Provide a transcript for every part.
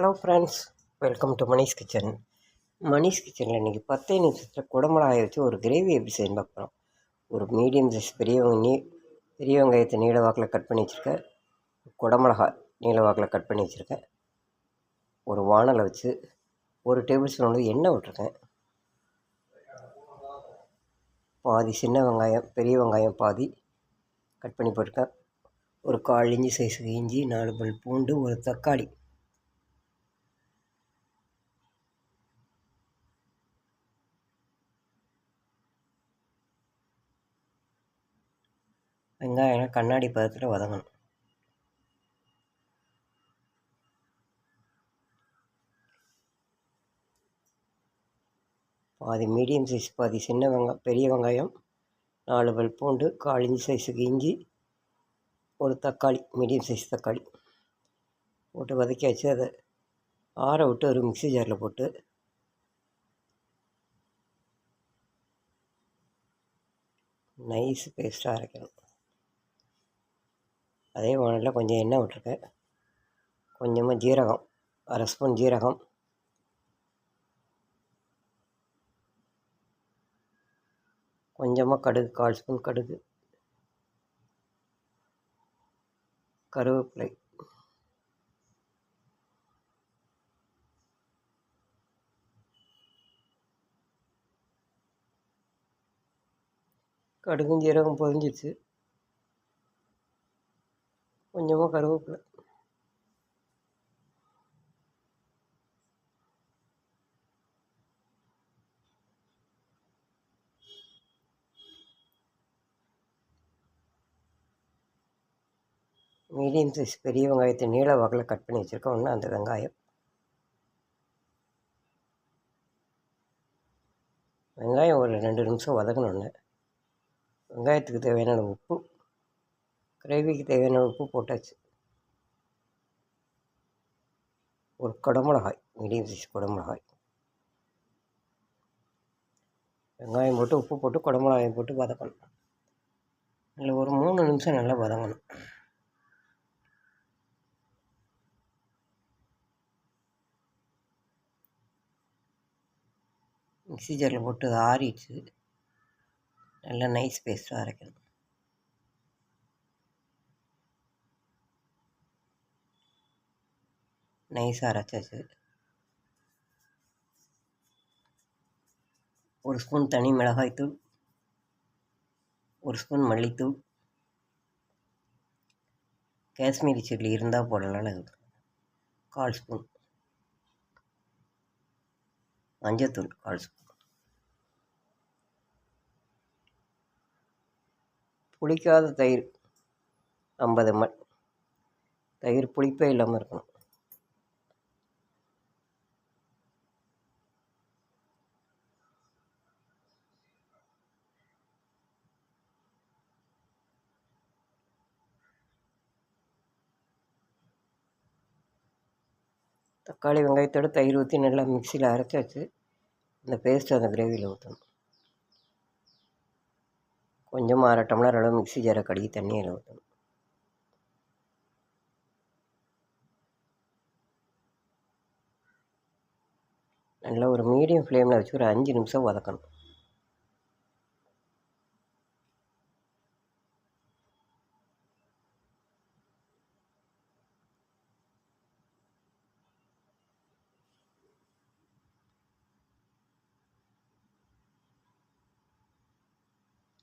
Hello friends welcome to Manish kitchen Manish கிச்சனில் இன்றைக்கி பத்தே நிமிஷத்தில் குடமிளகாய் வச்சு ஒரு கிரேவி எப்படி செய்யணும் பார்க்குறோம் ஒரு மீடியம் சைஸ் பெரியவங்க நீ பெரிய வெங்காயத்தை நீல வாக்கில் கட் பண்ணி வச்சுருக்கேன். குடமிளகாய் நீல வாக்கில் கட் பண்ணி வச்சுருக்கேன். ஒரு வானலை வச்சு ஒரு டேபிள் ஸ்பூன் வந்து எண்ணெய் விட்ருக்கேன் பாதி சின்ன வெங்காயம் பெரிய வெங்காயம் பாதி கட் பண்ணி போட்டிருக்கேன். ஒரு கால் இஞ்சி சைஸுக்கு இஞ்சி நாலு பல் பூண்டு ஒரு தக்காளி. வெங்காயம் கண்ணாடி பதத்தில் வதங்கணும். பாதி மீடியம் சைஸ் பாதி சின்ன வெங்காயம் பெரிய வெங்காயம் நாலு பல் பூண்டு கால் இஞ்சி சைஸுக்கு இஞ்சி ஒரு தக்காளி மீடியம் சைஸ் தக்காளி. போட்டு வதக்கி வச்சு அதை ஆற விட்டு ஒரு மிக்சி ஜாரில் போட்டு நைஸ் பேஸ்ட்டாக அரைக்கணும். அதே வானலில் கொஞ்சம் எண்ணெய் விட்டுருக்கேன் கொஞ்சமாக ஜீரகம் அரை ஸ்பூன் ஜீரகம். கொஞ்சமாக கடுகு கால் ஸ்பூன் கடுகு. கருவேப்பிலை. கடுகும் ஜீரகம் பொதிஞ்சிச்சு கொஞ்சமாக கருவேப்பிலை. மீடியம் சைஸ் பெரிய வெங்காயத்தை நீள வாக்கில் கட் பண்ணி வச்சுருக்கோம் ஒன்று அந்த வெங்காயம். வெங்காயம் ஒரு ரெண்டு நிமிஷம் வதக்கணுன்னு வெங்காயத்துக்கு தேவையான உப்பு. கிரேவிக்கு தேவையான உப்பு போட்டாச்சு. ஒரு குடமிளகாய் மீடியம் சைஸ் குடமிளகாய். வெங்காயம் போட்டு உப்பு போட்டு குடமிளகாயம் போட்டு வதக்கணும். இல்லை ஒரு மூணு நிமிஷம் நல்லா வதங்கணும். மிக்ஸி ஜாரில் போட்டு ஆறிடுச்சு நல்லா நைஸ் பேஸ்ட்டாக அரைக்கணும். நைஸாக அரைச்சாச்சு. ஒரு ஸ்பூன் தனி மிளகாய்த்தூள் ஒரு ஸ்பூன் மல்லித்தூள் காஷ்மீரி சில்லி இருந்தால் போடலாம் கால் ஸ்பூன். மஞ்சத்தூள் கால் ஸ்பூன். புளிக்காத தயிர் ஐம்பது எம்எல் தயிர் புளிப்பே இல்லாமல் இருக்கணும். தக்காளி வெங்காயத்தோடு தயிர் ஊற்றி நல்லா மிக்சியில் அரைச்சி வச்சு அந்த பேஸ்ட்டு அந்த கிரேவியில் ஊற்றணும் கொஞ்சமாக அரை டம்ளர் அளவு மிக்சி ஜாரை கழுவி தண்ணியில் ஊற்றணும் நல்லா ஒரு மீடியம் ஃப்ளேமில் வச்சு ஒரு அஞ்சு நிமிஷம் வதக்கணும்.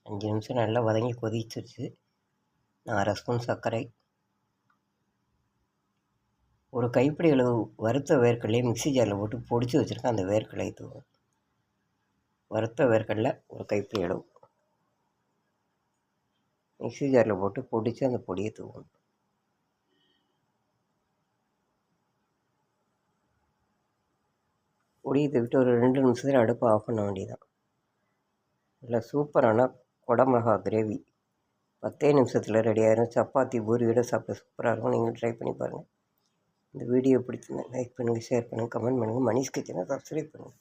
அஞ்சு நிமிஷம் நல்லா வதங்கி கொதிச்சிருச்சு. நான் அரை ஸ்பூன் சர்க்கரை. ஒரு கைப்பிடி அளவு வறுத்த வேர்க்கடலையை மிக்சி ஜாரில் போட்டு பொடிச்சு வச்சுருக்கேன். அந்த வேர்க்கடலை தூவும் வறுத்த வேர்க்கடலை ஒரு கைப்பிடி அளவு. மிக்சி ஜாரில் போட்டு பொடிச்சு அந்த பொடியை தூவணும் பொடியை தூவிட்டு ஒரு ரெண்டு நிமிஷத்தில் அடுப்பு ஆஃப் பண்ண வேண்டியதான் நல்லா சூப்பரான குடமிளகா கிரேவி. பத்தே நிமிஷத்தில் ரெடி ஆயிரும். சப்பாத்தி பூரியோட சாப்பிட சூப்பராக இருக்கும். நீங்கள் ட்ரை பண்ணி பாருங்கள் இந்த வீடியோ பிடிச்சிருந்தேன் லைக் பண்ணுங்கள் ஷேர் பண்ணுங்கள் கமெண்ட் பண்ணுங்கள் மணிஷ் கிச்சனை சப்ஸ்கிரைப் பண்ணுங்கள்